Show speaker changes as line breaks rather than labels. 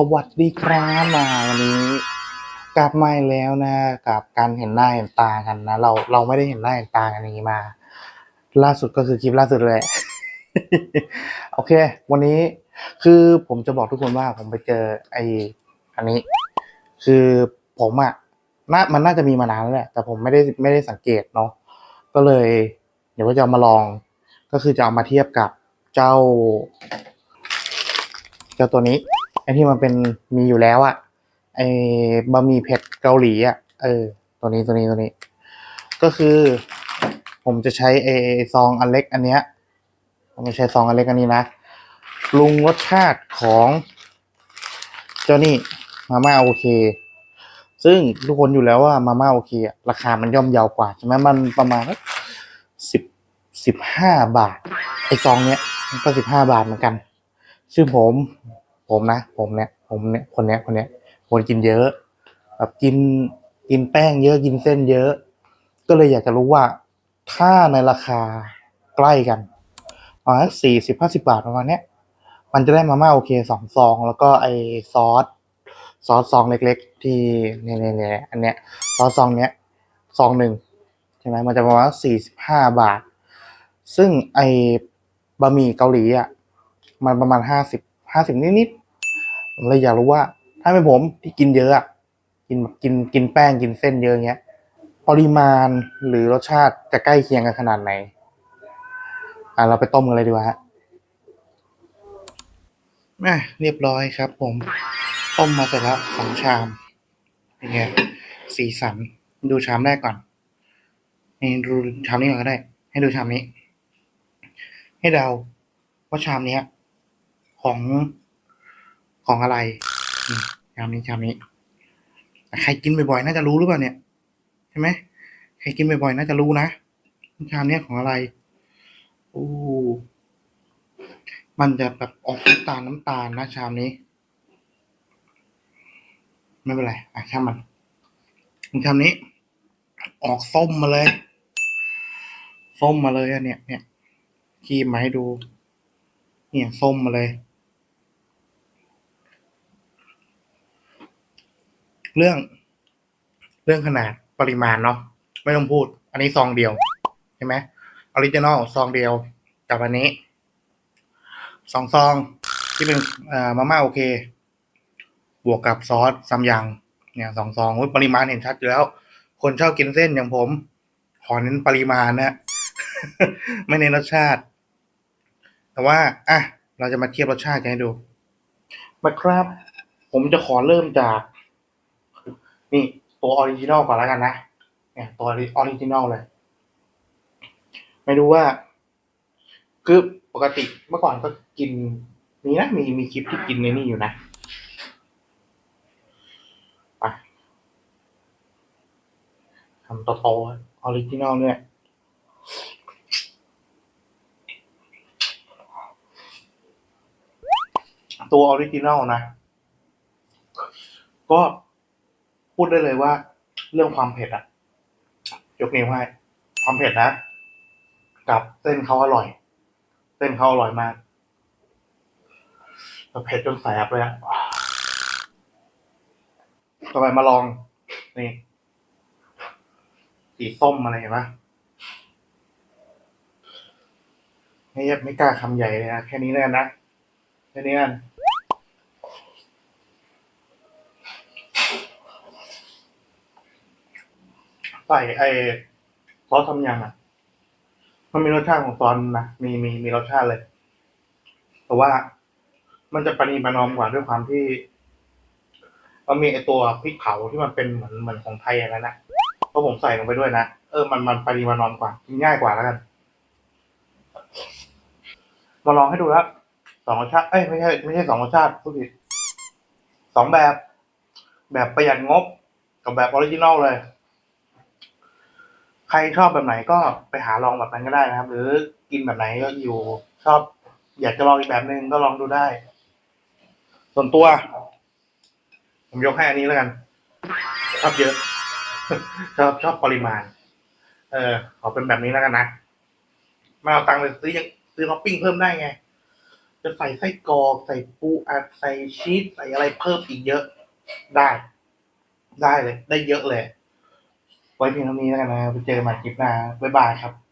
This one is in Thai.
สวัสดีครับมาวันนี้กลับมาแล้วนะกับการเห็นหน้าเห็นตากันนะเราเราไม่ได้เห็นหน้าเห็นตากันอย่างนี้มา ล่าสุดก็คือคลิปล่าสุดเลยโอเค วันนี้คือผมจะบอกทุกคนว่าผมไปเจอไออันนี้ คือผมอะน่ามันน่าจะมีมานานแล้วแหละแต่ผมไม่ได้ไม่ได้สังเกตเนาะก็เลย เดี๋ยวก็จะเอามาลอง ก็คือจะเอามาเทียบกับเจ้า เจ้าตัวนี้ ไอ้ที่มันเป็นมีอยู่แล้วอะไอ้บะหมี่เผ็ดเกาหลีอะเออ ตัวนี้ตัวนี้ตัวนี้ ก็คือ ผมจะใช้ไอ้ซองอันเล็กอันเนี้ยผมไม่ใช้ซองอันเล็กอันนี้นะปรุงรสชาติของเจ้านี่มาม่าโอเค ซึ่งทุกคนอยู่แล้วว่ามาม่าโอเคอะราคามันย่อมเยาวกว่าใช่ไหมมันประมาณสิบสิบห้าบาท ไอซองเนี้ยก็สิบห้าบาทเหมือนกัน ชื่อผม ผมนะ ผมเนี่ย ผมเนี่ย คนเนี้ย คนเนี้ยคนกินเยอะ แบบกิน กินแป้งเยอะ กินเส้นเยอะ ก็เลยอยากจะรู้ว่า ถ้าในราคาใกล้กันประมาณสี่สิบห้าสิบาทประมาณเนี้ย มันจะได้มาม่าโอเคสองซอง แล้วก็ไอซอส ซอสซองเล็กๆ ที่เนี่ยเนี่ยเนี่ยอันเนี้ย ซอสซองเนี้ย ซองหนึ่งใช่ไหมมันจะประมาณสี่สิบห้าบาท ซึ่งไอบะหมี่เกาหลีอะ มันประมาณห้าสิบ ห้าสิบนิดๆผมเลยอยากรู้ว่า ถ้าเป็นผมที่กินเยอะกินกินกินแป้งกินเส้นเยอะเงี้ย ปริมาณหรือรสชาติจะใกล้เคียงกันขนาดไหน อะเราไปต้มกันเลยดีกว่าฮะอะเรียบร้อยครับ ผม ต้มมาเสร็จแล้วสองชามเป็นไงสีสันดูชามแรกก่อน นี่ดูชามนี้ก่อนก็ได้ ให้ดูชามนี้ ให้เดาว่าชามเนี้ย ของของอะไรชามนี้ชามนี้ ใครกินบ่อยๆน่าจะรู้หรือเปล่าเนี่ยใช่ไหมใครกินบ่อยๆน่าจะรู้นะชามเนี้ยของอะไรโอ้มันจะแบบออกน้ำตาลน้ำตาลนะชามนี้ ไม่เป็นไรอะช่างมันชามนี้ ออกส้มมาเลย ส้มมาเลยอะเนี่ยเนี่ยขีมมาให้ดู เนี่ยส้มมาเลย เรื่อง เรื่องขนาดปริมาณเนาะไม่ต้องพูด อันนี้ซองเดียวใช่ไหมออริจินอลซองเดียวกับอันนี้สองซองที่เป็นอ่ามาม่าโอเค บวกกับซอสซัมยังเนี่ยสองซองปริมาณเห็นชัดอยู่แล้ว คนชอบกินเส้นอย่างผม ขอเน้นปริมาณนะไม่เน้นรสชาติ แต่ว่าอะเราจะมาเทียบรสชาติกันให้ดูมาครับ ผมจะขอเริ่มจาก นี่ตัวออริจินอลก่อนแล้วกันนะเนี่ยตัวออริจินอลเลย ไม่รู้ว่า คือปกติเมื่อก่อนก็กินมีนะมีมีคลิปที่กินในนี่อยู่นะไปทำโตโตออริจินอลเนี่ยตัวออริจินอลนะ ก็ พูดได้เลยว่า เรื่องความเผ็ดอะยกนิ้วให้ความเผ็ดนะ กับเส้นเขาอร่อย เส้นเขาอร่อยมากเผ็ดจนแสบเลยอะต่อไปมาลอง นี่ สีส้มอะไรเห็นปะไม่ไม่กล้าคำใหญ่เลยนะ แค่นี้แล้วกันนะ แค่นี้กัน ใส่ไอ้ซอสทำยังอะ มันมีรสชาติของซอสนะ มีมีมีรสชาติเลย แต่ว่ามันจะปณีประนอมกว่าด้วยความที่มันมีไอตัวพริกเผาที่มันเป็นเหมือนเหมือนของไทยอย่างนั้นะเพราะผมใส่ลงไปด้วยนะ เออ มันมันปณีประนอมกว่ากินง่ายกว่าแล้วกัน มาลองให้ดูแล้วสองรสชาติ เอ้ยไม่ใช่ไม่ใช่สองรสชาติพูดผิดสองแบบ แบบประหยัดงบกับแบบออริจินอลเลย ใครชอบแบบไหนก็ไปหาลองแบบนั้นก็ได้นะครับ หรือกินแบบไหนก็อยู่ชอบอยากจะลองอีกแบบหนึ่งก็ลองดูได้ ส่วนตัว ผมยกให้อันนี้แล้วกัน ชอบเยอะ ชอบชอบปริมาณ เออขอเป็นแบบนี้แล้วกันนะมาเอาตังค์ไปซื้อยังซื้อท็อปปิ้งเพิ่มได้ไงจจะใส่ไส้กรอกใส่ปูอัดใส่ชีสใส่อะไรเพิ่มอีกเยอะ ได้ ได้เลย ได้เยอะเลย ไว้เพียงเท่านี้แล้วกันนะไปเจอกันใหม่คลิปหน้าบ๊ายบายครับ